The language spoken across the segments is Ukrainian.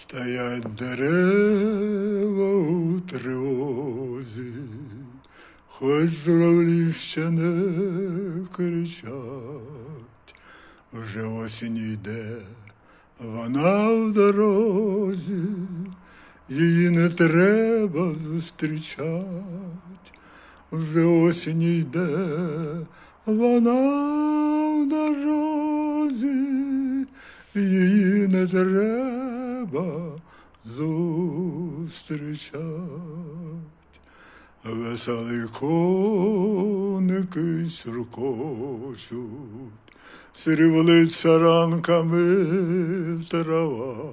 Стоять дерева у тривозі, хоч журавлі ще не кричать, вже осінь йде, вона в дорозі, її не треба зустрічать, вже осінь йде, вона в дорозі, її не треба зустрічать. Веселі коники сюркочуть, срівлиться ранками трава,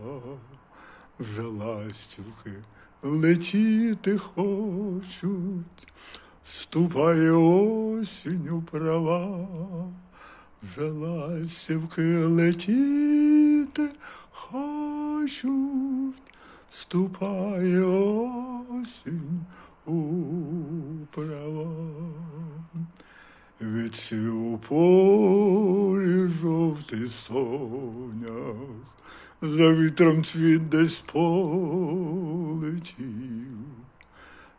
вже ластівки летіти хочуть, ступає осінь у права, вже ластівки летіти хочуть, ступає осінь у права. Відсвів у полі жовтий сонях, за вітром цвіт десь полетів,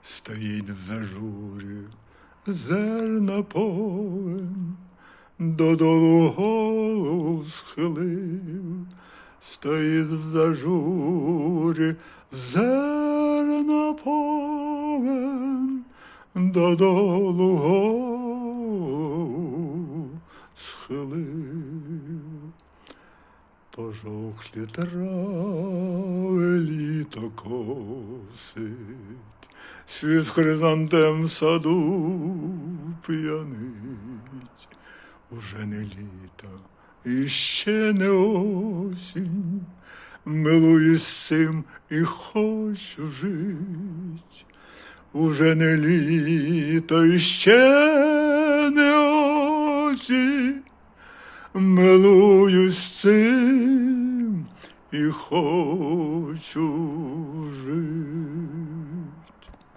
стоїть в зажурі зерна повен, додолу голову схилив, стоїть в зажурі зерна повен, додолу голову схилив. Пожовклі трави літо косить, світ хризантем саду п'янить, уже не літо і ще не осінь, милуюсь цим і хочу жить. Уже не літо і ще не осінь, милуюсь цим і хочу жити.